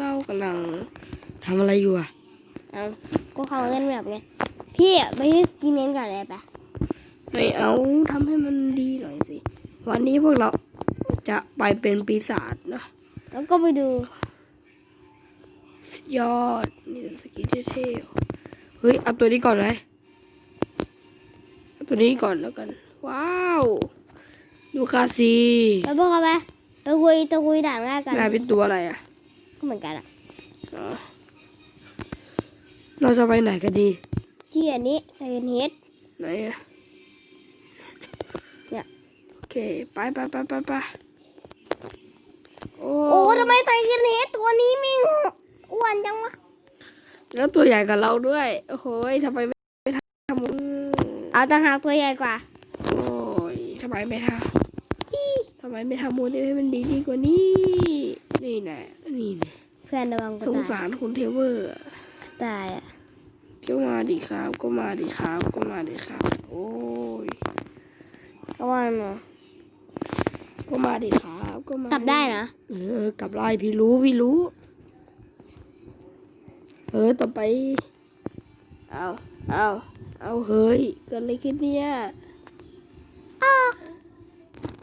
เจ้ากำลังทำอะไรอยู่อะเอาก็เขาเล่นแบบไงพี่อะไปที่กินเน้นก่อนเลยปะไม่เอาทำให้มันดีหน่อยสิ วันนี้พวกเราจะไปเป็นปีศาจเนาะแล้วก็ไปดูสุดยอดนี่สกินเท่ๆเฮ้ยเอาตัวนี้ก่อนไหมเอาตัวนี้ก่อนแล้วกัน ว้าวดูคาซีแล้วพวกเขาไปไปคุยตะคุยด่างหน้ากันนายเป็นตัวอะไรอะ ก็เหมือนกันอะอ๋อเราจะไปไหนกันดี ที่อันนี้ไซเอนเฮดไหนอะเนี่ยโอเค ไปไปไปไปไปโอ้โอ้ทำไมไซเอนเฮดตัวนี้มีอ้วนจังวะ แล้วตัวใหญ่กับเราด้วย โอ้โหทำไมไม่ไม่ทำอืมเอาต่างหากตัวใหญ่กว่า โอ้ยทำไมไม่ทำทำไมไม่ทำโมเดลให้มันดีดีกว่านี้ นี่แน่นี่แน่เพื่อนระวังก็สงตายสารคุณเทเวอร์อะตายอะก็มาดิครับ ก็มาดิครับ ก็มาดิครับ โอ้ยระวังนะก็มาดิครับก็มากลับได้นะเออกลับไล่พี่รู้พี่รู้ เออต่อไป เอาเอาเอาเฮ้ยเกิดอะไรขึ้นเนี่ยอ้าว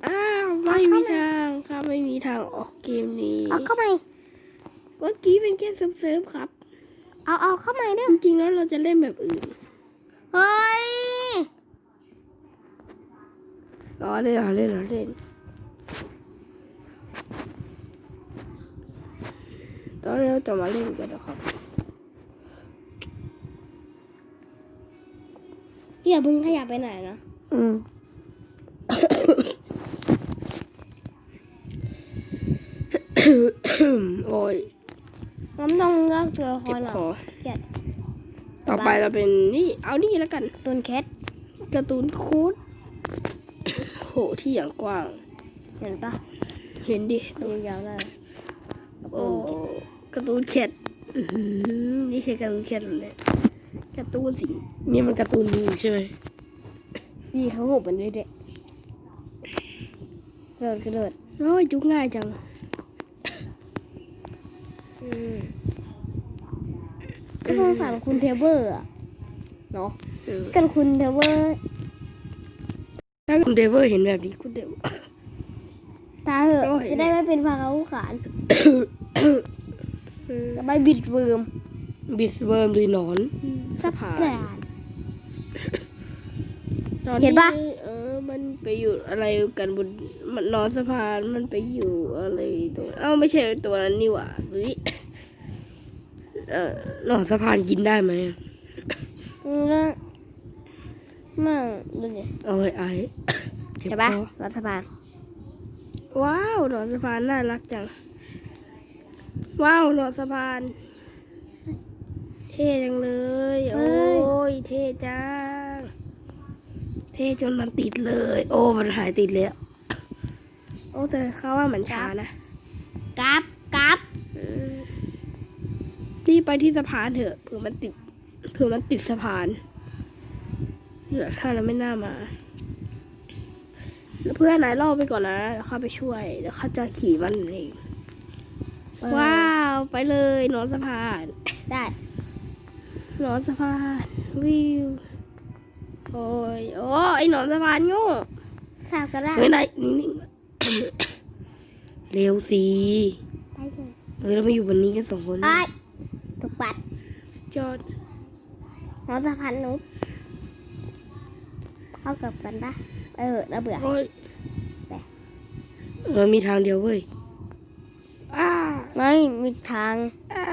อ้าวไม่มีทางครับ ไม่มีทางออกเกมนี้เอาเข้ามาเมื่อกี้เป็นแค่เซิร์ฟๆครับ เอาเอาเข้ามาเด้จอริงๆแล้วเราจะเล่นแบบอื่น เฮ้ยรอเล่นรอเล่นรอเล่น ตอนนี้เราจะมาเล่นกันนะครับพี่อย่าเพิ่งขยับไปไหนนะ อืม โอ้ยน้ำต้องเลือกตัวละคเจ็บรเหรคออเจ็บต่อไปเราเป็นนี่เอานี่แล้วกันตุนเคสการ์ตูนคูดโหที่อย่างกว้าง เห็นปะเห็นดิตัวยาวๆเลยโอ้การ์ตูนเข็ดอื้อหือนี่ใช่การ์ตูนเข็ดเลยการ์ตูนสินี่มันการ์ตูนดูใช่ไหมดีเขาหุบมันด้วยเด็กกระโดดกระโดดโอ้ยจุกง่ายจัง ก็สงสารคุณเทเบอร์อะเนาะเออกันคุณเทเบอร์ถ้าคุณเดเวอร์เห็นแบบนี้คุณเดวตาเหอะโอ้ยจะได้ไม่เป็นพาเขาขานจะไปบิดเวิร์มบิสเวิร์มหรือหนอนสะพานแปลนตอนเห็นปะเออ มันไปอยู่อะไรกันบนมันนอนสะพานมันไปอยู่อะไรตรงเอ้าไม่ใช่ตัวนั้นนี่หว่าหรือ เออนอนสะพานกินได้ไหมแล้วมั่งดูดิเอ้ยไอ้เจ็บใช่ปะคอรัฐบาลว้าวหนอนสะพานน่ารักจัง ว้าวหนอนสะพาน เท่จังเลย โอ้ยเท่จัง เท่จนมันติดเลย โอ้มันหายติดเลยอะโอ้แต่เขาว่ามันช้านะ กราบ ไปที่สะพานเถอะเผื่อมันติดเผื่อมันติดสะพานเหลือถ้าเราไม่น่ามาแล้วเพื่อนนายล่อไปก่อนนะแล้วเข้าไปช่วยแล้วเขาจะขี่มันเองว้าวไปเลยนอนสะพานได้นอนสะพานวิวโอ้ยโอ้ยไอหนอนสะพานโง่ข้าวก็ได้เฮ้ยนายนิ่งๆเร็วสิไปเถอะเออเรามาอยู่บนนี้กันสองคนไอ้ ถูกปัดยอดน้องสะพานนุ๊กเข้ากับกันปะเออแล้วเบื่อโอ้ยไปเออมีทางเดียวเว้ยอ้าไม่มีทางอ้า